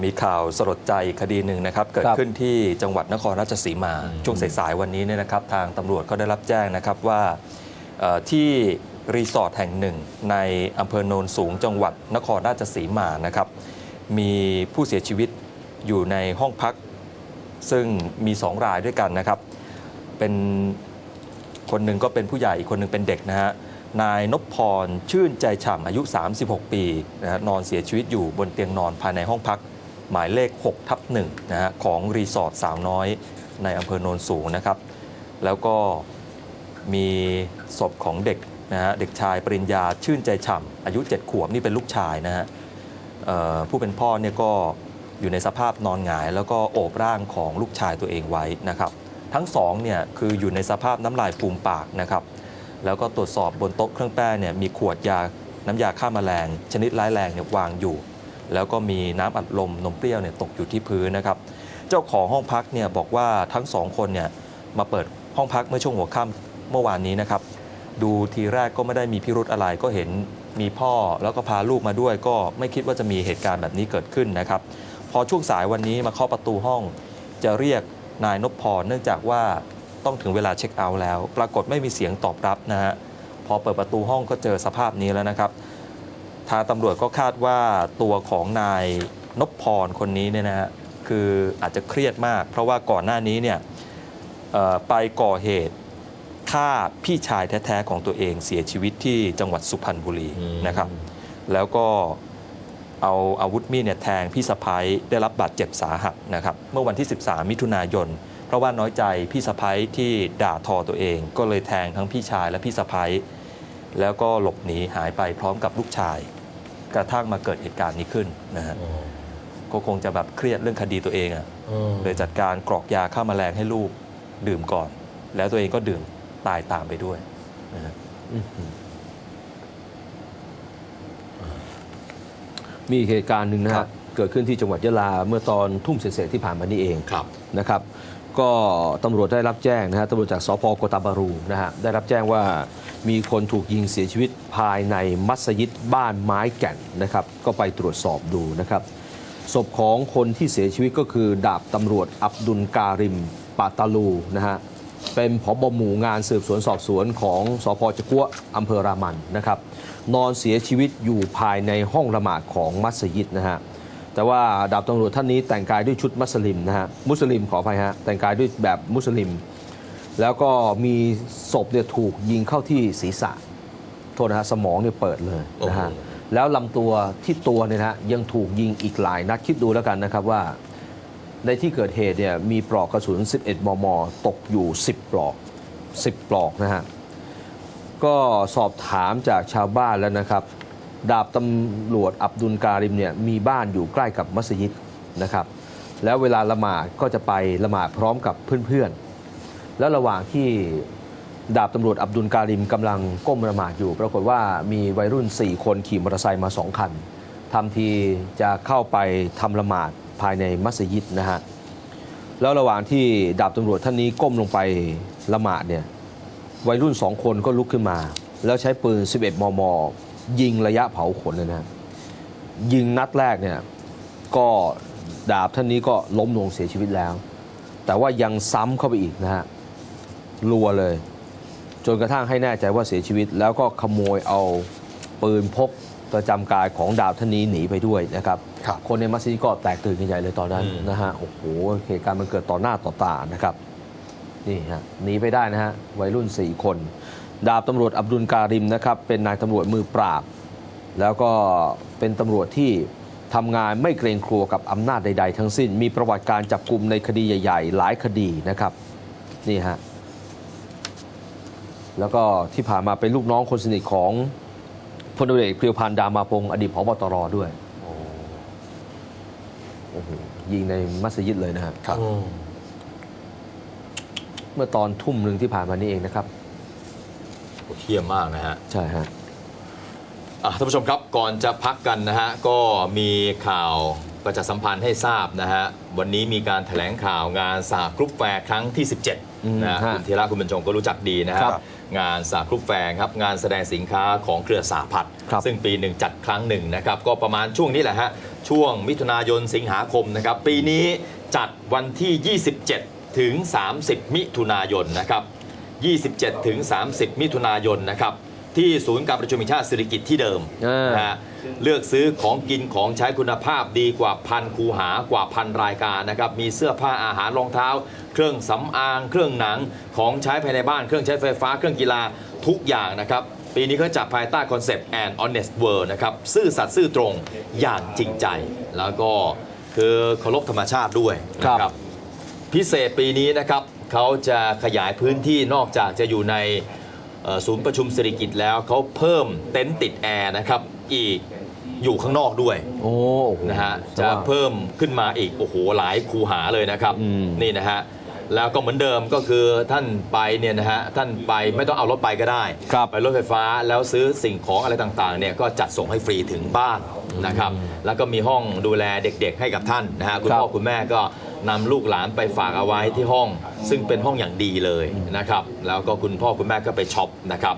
อ่ามีข่าวสลดใจคดีหนึ่งนะครับ เกิดครับขึ้นที่จังหวัดนครราชสีมา ช่วงสายๆวันนี้เนี่ยนะครับ ทางตำรวจก็ได้รับแจ้งนะครับว่าเอ่อที่รีสอร์ทแห่งหนึ่ง ในอำเภอโนนสูงจังหวัดนครราชสีมานะครับ มีผู้เสียชีวิตอยู่ในห้องพัก ซึ่งมีสองรายด้วยกันนะครับ เป็นคนหนึ่งก็เป็นผู้ใหญ่อีกคนหนึ่งเป็นเด็กนะฮะนายนพพรชื่นใจฉ่ำอายุ 36 ปีนะฮะนอนเสียชีวิตอยู่บนเตียงนอนภายในห้องพัก หมายเลข6ทับ1นะฮะของรีสอร์ทสาวน้อยในอำเภอโนนสูงนะครับ แล้วก็มีศพของเด็กนะฮะเด็กชายปริญญาชื่นใจฉ่ำอายุ 7 ขวบนี่เป็นลูกชายนะฮะผู้เป็นพ่อเนี่ยก็อยู่ในสภาพนอนหงาย แล้วก็โอบร่างของลูกชายตัวเองไว้นะครับ ทั้งสองเนี่ยคืออยู่ในสภาพน้ำลายฟูมปากนะครับ แล้วก็ตรวจสอบบนโต๊ะเครื่องแป้งเนี่ยมีขวดยาน้ำยาฆ่าแมลงชนิดร้ายแรงเนี่ยวางอยู่ แล้วก็มีน้ำอัดลมนมเปรี้ยวเนี่ยตกอยู่ที่พื้นนะครับ เจ้าของห้องพักเนี่ยบอกว่าทั้งสองคนเนี่ยมาเปิดห้องพักเมื่อช่วงหัวค่ำเมื่อวานนี้นะครับ ดูทีแรกก็ไม่ได้มีพิรุธอะไรก็เห็นมีพ่อแล้วก็พาลูกมาด้วย ก็ไม่คิดว่าจะมีเหตุการณ์แบบนี้เกิดขึ้นนะครับ พอช่วงสายวันนี้มาเคาะประตูห้อง จะเรียกนายนพพรเนื่องจากว่าต้องถึงเวลาเช็คเอาท์แล้ว ปรากฏไม่มีเสียงตอบรับนะฮะพอเปิดประตูห้องก็เจอสภาพนี้แล้วนะครับ ทางตำรวจก็คาดว่าตัวของนายนพพรคนนี้เนี่ยนะฮะคืออาจจะเครียดมาก เพราะว่าก่อนหน้านี้เนี่ยเอ่อไปก่อเหตุฆ่าพี่ชายแท้ๆของตัวเองเสียชีวิตที่จังหวัดสุพรรณบุรีอืมนะครับ แล้วก็เอาอาวุธมีดเนี่ยแทงพี่สะพ้ยได้รับบาดเจ็บสาหัสนะครับ เมื่อวันที่ 13 มิถุนายน เพราะว่าน้อยใจพี่สะพ้ยที่ด่าทอตัวเอง ก็เลยแทงทั้งพี่ชายและพี่สะพ้ยแล้วก็หลบหนีหายไปพร้อมกับลูกชาย กระทั่งมาเกิดเหตุการณ์นี้ขึ้นนะฮะอ๋อก็คงจะแบบเครียดเรื่องคดีตัวเองอะ่ะอืมเลยจัดการกรอกยาฆ่าแมลงให้ลูกดื่มก่อน แล้วตัวเองก็ดื่มตายตามไปด้วยนะฮะมีอีกเหตุการณ์หนึ่งนะคครัรับบเกิดขึ้นที่จังหวัดยะลาเมื่อตอนทุ่มเศษๆที่ผ่านมานี่เองครับนะครับ ก็ตำรวจได้รับแจ้งนะฮะตำรวจจากสพโกตาบารูนะฮะได้รับแจ้งว่ามีคนถูกยิงเสียชีวิตภายในมัสยิดบ้านไม้แก่นนะครับ ก็ไปตรวจสอบดูนะครับศพของคนที่เสียชีวิตก็คือ ดาบตำรวจอับดุลการิมปาตาลูนะฮะเป็นผบหมู่งานสืบสวนสอบสวนของสพจะกัวอำเภอรามันนะครับ นอนเสียชีวิตอยู่ภายในห้องละหมาดของมัสยิดนะฮะ แต่ว่าดาบตำรวจท่านนี้แต่งกายด้วยชุดมัสลิมนะฮะมุสลิมขออภัยฮะแต่งกายด้วยแบบมุสลิม แล้วก็มีศพเนี่ยถูกยิงเข้าที่ศีรษะโทษนะฮะสมองเนี่ยเปิดเลยนะฮะโอ้โหแล้วลำตัวที่ตัวเนี่ยนะฮะยังถูกยิงอีกหลายนัดคิดดูแล้วกันนะครับว่า ในที่เกิดเหตุเนี่ยมีปลอกกระสุน 11 มม ตกอยู่ 10 ปลอก 10 ปลอกนะฮะก็สอบถามจากชาวบ้านแล้วนะครับ ดาบตำรวจอับดุลการิมเนี่ยมีบ้านอยู่ใกล้กับมัสยิดนะครับ แล้วเวลาละหมาดก็จะไปละหมาดพร้อมกับเพื่อนๆ แล้วระหว่างที่ดาบตำรวจอับดุลการิมกำลังก้มละหมาดอยู่ ปรากฏว่ามีวัยรุ่น 4 คนขี่มอเตอร์ไซค์มา 2 คันทำทีจะเข้าไปทำละหมาดภายในมัสยิดนะฮะแล้วระหว่างที่ดาบตำรวจท่านนี้ก้มลงไปละหมาดเนี่ยวัยรุ่นสองคนก็ลุกขึ้นมา แล้วใช้ปืน 11 มม ยิงระยะเผาขนเลยนะยิงนัดแรกเนี่ยก็ดาบท่านนี้ก็ล้มลงเสียชีวิตแล้ว แต่ว่ายังซ้ำเข้าไปอีกนะฮะรัวเลย จนกระทั่งให้แน่ใจว่าเสียชีวิต แล้วก็ขโมยเอาปืนพกประจำกายของดาบท่านนี้หนีไปด้วยนะครับครับคนในมัสยิดก็แตกตื่นกันใหญ่เลยตอนนั้นอืมนะฮะโอ้โหเหตุการณ์มันเกิดต่อหน้าต่อตานะครับนี่ฮะหนีไปได้นะฮะวัยรุ่น 4 คน ดาบตำรวจอับดุลการิมนะครับเป็นนายตำรวจมือปราบ แล้วก็เป็นตำรวจที่ทำงานไม่เกรงกลัวกับอำนาจใด ๆ ทั้งสิ้น มีประวัติการจับกลุ่มในคดีใหญ่ ๆ หลายคดีนะครับนี่ฮะแล้วก็ที่ผ่านมาเป็นลูกน้องคนสนิทของพลตำรวจเอกเพรียวพันธ์ดามาพงศ์อดีตผบตรด้วยโอ้โหยิงในมัสยิดเลยนะฮะครับ เมื่อตอนทุ่มหนึ่งที่ผ่านมานี่เองนะครับโหด เที่ยมมากนะฮะใช่ฮะอะท่านผู้ชมครับก่อนจะพักกันนะฮะก็มีข่าวประชาสัมพันธ์ให้ทราบนะฮะวันนี้มีการแถลงข่าวงานสากรุปแฟร์ครั้งที่อืม17นะฮะฮะคุณธีระคุณบรรจงก็รู้จักดีนะคครัรับบงานสากรุปแฟร์ครับงานแสดงสินค้าของเครือสาพัฒน์ครับซึ่งปีหนึ่งจัดครั้งหนึ่งนะครับก็ประมาณช่วงนี้แหละฮะช่วงมิถุนายนสิงหาคมนะครับปีนี้จัดวันที่ 27 ถึง 30 มิถุนายนนะครับ 27 ถึง 30 มิถุนายนนะครับที่ศูนย์การประชุมแห่งชาติสิริกิติ์ที่เดิมอ่านนะฮะเลือกซื้อของกินของใช้คุณภาพดีกว่าพันคูหากว่าพันรายการนะครับมีเสื้อผ้าอาหารรองเท้า เครื่องสำอาง เครื่องหนังของใช้ภายในบ้านเครื่องใช้ไฟฟ้าเครื่องกีฬาทุกอย่างนะครับปีนี้เขาจัดภายใต้คอนเซปต์ and honest world นะครับซื่อสัตย์ซื่อตรงอย่างจริงใจ แล้วก็คือเคารพธรรมชาติด้วยนะครับพิเศษปีนี้นะครับ เขาจะขยายพื้นที่นอกจากจะอยู่ในเอ่อศูนย์ประชุมสิริกิติ์แล้วเขาเพิ่มเต็นท์ติดแอร์นะครับอีกอยู่ข้างนอกด้วยโอ้โหนะฮะแต่จะว่าเพิ่มขึ้นมาอีกโอ้โหหลายคูหาเลยนะครับอืมนี่นะฮะแล้วก็เหมือนเดิมก็คือท่านไปเนี่ยนะฮะท่านไปไม่ต้องเอารถไปก็ได้ครับไปรถไฟฟ้าแล้วซื้อสิ่งของอะไรต่างๆเนี่ยก็จัดส่งให้ฟรีถึงบ้านนะครับ แล้วก็มีห้องดูแลเด็กๆให้กับท่านนะฮะคุณครับพ่อคุณแม่ก็ นำลูกหลานไปฝากเอาไว้ที่ห้อง ซึ่งเป็นห้องอย่างดีเลยนะครับ แล้วก็คุณพ่อคุณแม่ก็ไปช็อปนะครับ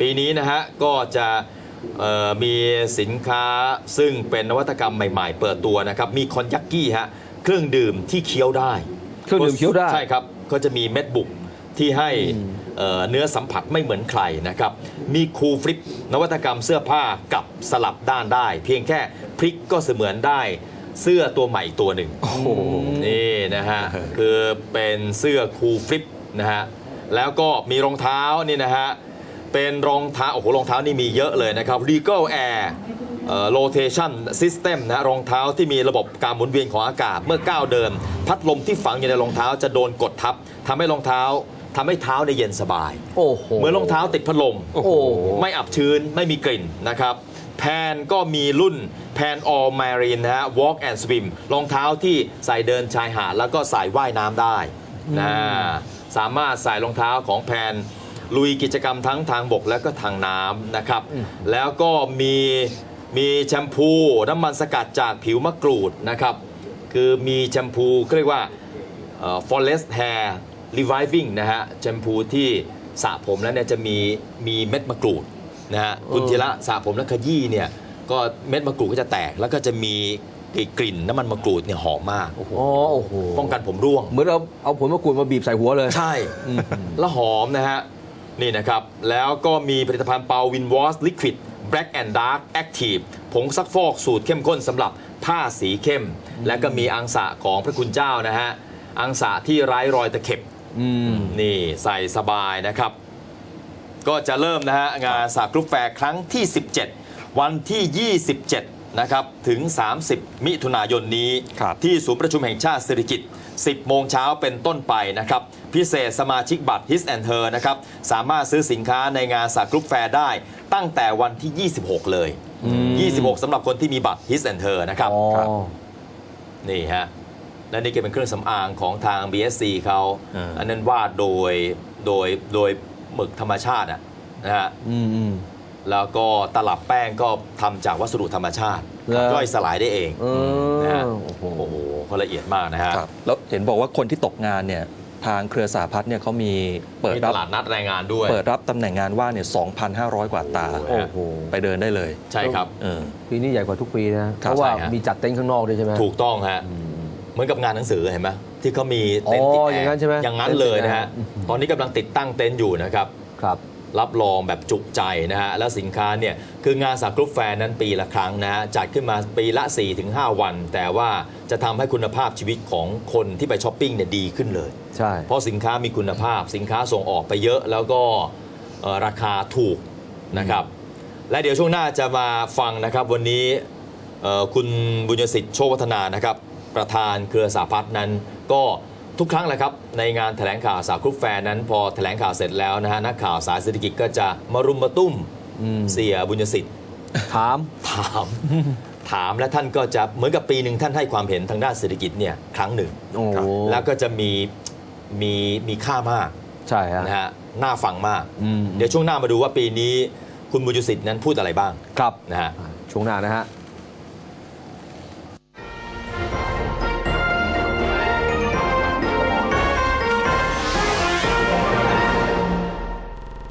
ปีนี้นะฮะก็จะเอ่อมีสินค้าซึ่งเป็นนวัตกรรมใหม่ ๆ เปิดตัวนะครับ มีคอนยักกี้ฮะเครื่องดื่มที่เคี้ยวได้ เครื่องดื่มเคี้ยวได้ใช่ครับก็จะมีเม็ดบุกที่ให้เอ่อเนื้อสัมผัสไม่เหมือนใครนะครับ มีคูลฟลิปนวัตกรรมเสื้อผ้ากับสลับด้านได้ เพียงแค่พลิกก็เสมือนได้ เสื้อตัวใหม่ตัวหนึ่งโอ้โหนี่นะฮะ คือเป็นเสื้อคูลฟลิปนะฮะ แล้วก็มีรองเท้านี่นะฮะ เป็นรองเท้า โอ้โห รองเท้านี่มีเยอะเลยนะครับ Regal Air เอ่อ Rotation System นะรองเท้าที่มีระบบการหมุนเวียนของอากาศเมื่อก้าวเดิน พัดลมที่ฝังอยู่ในรองเท้าจะโดนกดทับทำให้รองเท้าทำให้เท้าในยเย็นสบาย โอ้โหเหมือนรองเท้าติดพัดลมโอ้โหไม่อับชื้นไม่มีกลิ่นนะครับ แพนก็มีรุ่นแพน all marine นะฮะ walk and swim รองเท้าที่ใส่เดินชายหาดแล้วก็ใส่ว่ายน้ำได้นะสามารถใส่รองเท้าของแพนลุยกิจกรรมทั้งทางบกและก็ทางน้ำนะครับ แล้วก็มีมีแชมพูน้ำมันสกัดจากผิวมะกรูดนะครับ คือมีแชมพูก็เรียกว่าเอ่อ forest hair reviving นะฮะแชมพูที่สระผมแล้วเนี่ยจะมีมีเม็ดมะกรูด นะฮะคุณธีระสระผมแล้วขยี้เนี่ยก็เม็ดมะกรูดก็จะแตกแล้วก็จะมีกลิ่นน้ำมันมะกรูดเนี่ยหอมมากอ๋อโอ้โหป้องกันผมร่วง เหมือนเอาเอาผลมะกรูดมาบีบใส่หัวเลย ใช่แล้วหอมนะฮะ นี่นะครับ แล้วก็มีผลิตภัณฑ์เปาวินวอสลิควิด Black and Dark Active ผงซักฟอกสูตรเข้มข้นสำหรับผ้าสีเข้ม และก็มีอังสะของพระคุณเจ้านะฮะ อังสะที่ไร้รอยตะเข็บอืมนี่ใส่สบายนะครับ ก็จะเริ่มนะฮะงานสากรุปแฟร์ครั้งที่ 17 วันที่ 27 นะครับถึง 30 มิถุนายนนี้ครับที่ศูนย์ประชุมแห่งชาติสิริกิติ์10 โมงเช้าเป็นต้นไปนะครับ พิเศษสมาชิกบัตร His and Her นะครับ สามารถซื้อสินค้าในงานสากรุปแฟร์ได้ตั้งแต่วันที่ 26 เลย 26 สำหรับคนที่มีบัตร His and Her นะครับอ๋อครับนี่ฮะและนี่ก็เป็นเครื่องสำอางของทาง BSC เขาอ่าอันนั้นวาดโดยโดยโดย หมึกธรรมชาติอะนะฮะอืมอืม แล้วก็ตลับแป้งก็ทำจากวัสดุธรรมชาติแล้วย่อยสลายได้เองเอนะอฮะโอ้โห โอ้โหเขาละเอียดมากนะฮะครับแล้วเห็นบอกว่าคนที่ตกงานเนี่ย ทางเครือสาพัฒน์เนี่ยเขามีเปิดมีรัตบลาดนัดแรงงานด้วย เปิดรับตำแหน่งงานว่างเนี่ย 2,500 กว่าตา โอ้ โอ้โหไปเดินได้เลยใช่ครับ เออ ปีนี้ใหญ่กว่าทุกปีนะครับเพราะว่าใช่ฮะ มีจัดเต็นท์ข้างนอกด้วยใช่ไหมถูกต้องฮะเหมือนกับงานหนังสือเห็นไหม ที่เขามีอ๋อเต็นท์ติดแอร์อย่างนั้นใช่ไหมอย่างนั้นเลยนะฮะ เต็นท์ติดแอร์ ตอนนี้กำลังติดตั้งเต็นท์อยู่นะครับ ครับ รับรองแบบจุใจนะฮะ แล้วสินค้าเนี่ย คืองานสากรุปแฟร์นั้นปีละครั้งนะฮะ จัดขึ้นมาปีละ 4-5 วัน แต่ว่าจะทำให้คุณภาพชีวิตของคนที่ไปช้อปปิ้งเนี่ยดีขึ้นเลย ใช่ เพราะสินค้ามีคุณภาพสินค้าส่งออกไปเยอะแล้วก็เอ่อราคาถูกนะครับ และเดี๋ยวช่วงหน้าจะมาฟังนะครับ วันนี้เอ่อคุณบุญยสิทธิ์โชควัฒนานะครับ ประธานเครือสาพัฒน์นั้น ก็ทุกครั้งแหละครับ ในงานแถลงข่าวสาครุปแฟร์นั้น พอแถลงข่าวเสร็จแล้วนะฮะนักข่าวสายเศรษฐกิจก็จะมารุมมาตุ้มอืมเสียบุญยสิทธิ์ถามถามถามและท่านก็จะเหมือนกับปีหนึ่งท่านให้ความเห็นทางด้านเศรษฐกิจเนี่ยครั้งหนึ่งโอ้โหแล้วก็จะมีมีมีค่ามากใช่ฮะนะฮะน่าฟังมากอืมเดี๋ยวช่วงหน้ามาดูว่าปีนี้คุณบุญยสิทธิ์นั้นพูดอะไรบ้างครับนะฮะช่วงหน้านะฮะ